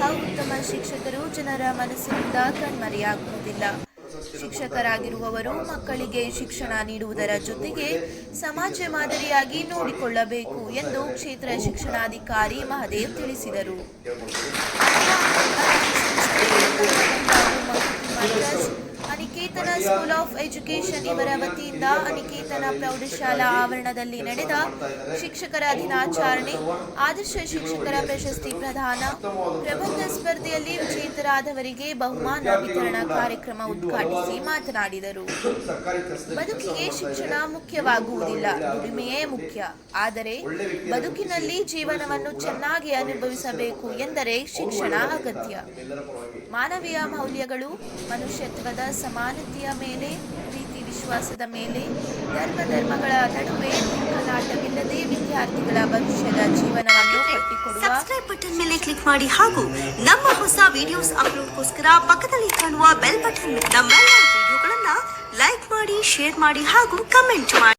ಹಾಗೂ ಉತ್ತಮ ಶಿಕ್ಷಕರು, ಜನರ ಮನಸ್ಸಿನಿಂದ ಕಣ್ಮರೆಯಾಗುವುದಿಲ್ಲ. ಶಿಕ್ಷಕರಾಗಿರುವವರು ಮಕ್ಕಳಿಗೆ ಶಿಕ್ಷಣ ನೀಡುವುದರ ಜೊತೆಗೆ ಸಮಾಜ ಮಾದರಿಯಾಗಿ ನೋಡಿಕೊಳ್ಳಬೇಕು ಎಂದು ಕ್ಷೇತ್ರ ಶಿಕ್ಷಣಾಧಿಕಾರಿ ಮಹದೇವ್ ತಿಳಿಸಿದರು. ಅನಿಕೇತನ ಸ್ಕೂಲ್ ಆಫ್ ಎಜುಕೇಶನ್ ಇವರ ವತಿಯಿಂದ ಅನಿಕೇತನ ಪ್ರೌಢಶಾಲಾ ಆವರಣದಲ್ಲಿ ನಡೆದ ಶಿಕ್ಷಕರ ದಿನಾಚರಣೆ, ಆದರ್ಶ ಶಿಕ್ಷಕರ ಪ್ರಶಸ್ತಿ ಪ್ರದಾನ, ಪ್ರಬಂಧ ಸ್ಪರ್ಧೆಯಲ್ಲಿ ವಿಜೇತರಾದವರಿಗೆ ಬಹುಮಾನ ವಿತರಣಾ ಕಾರ್ಯಕ್ರಮ ಉದ್ಘಾಟಿಸಿ ಮಾತನಾಡಿದರು. ಬದುಕಿಗೆ ಶಿಕ್ಷಣ ಮುಖ್ಯವಾಗುವುದಿಲ್ಲ ದುಡಿಮೆಯೇ ಮುಖ್ಯ. ಆದರೆ ಬದುಕಿನಲ್ಲಿ ಜೀವನವನ್ನು ಚೆನ್ನಾಗಿ ಅನುಭವಿಸಬೇಕು ಎಂದರೆ ಶಿಕ್ಷಣ ಅಗತ್ಯ. ಮಾನವೀಯ ಮೌಲ್ಯಗಳು, ಮನುಷ್ಯತ್ವದ ಸಮಾನತೆಯ ಮೇಲೆ ಪ್ರೀತಿ ವಿಶ್ವಾಸದ ಮೇಲೆ ಧರ್ಮ ಧರ್ಮಗಳ ನಡುವೆ ಕಲಾಟವಿಲ್ಲದೆ ವಿದ್ಯಾರ್ಥಿಗಳ ಭವಿಷ್ಯದ ಜೀವನವನ್ನು ಕಟ್ಟಿಕೊಡುವ ಸಬ್ಸ್ಕ್ರೈಬ್ ಬಟನ್ ಮೇಲೆ ಕ್ಲಿಕ್ ಮಾಡಿ ಹಾಗೂ ನಮ್ಮ ಹೊಸ ವಿಡಿಯೋಸ್ ಅಪ್ಲೋಡ್ಗೋಸ್ಕರ ಪಕ್ಕದಲ್ಲಿ ಕಾಣುವ ಬೆಲ್ ಬಟನ್ ನಮ್ಮೆಲ್ಲ ವಿಡಿಯೋಗಳನ್ನ ಲೈಕ್ ಮಾಡಿ ಶೇರ್ ಮಾಡಿ ಹಾಗೂ ಕಮೆಂಟ್ ಮಾಡಿ.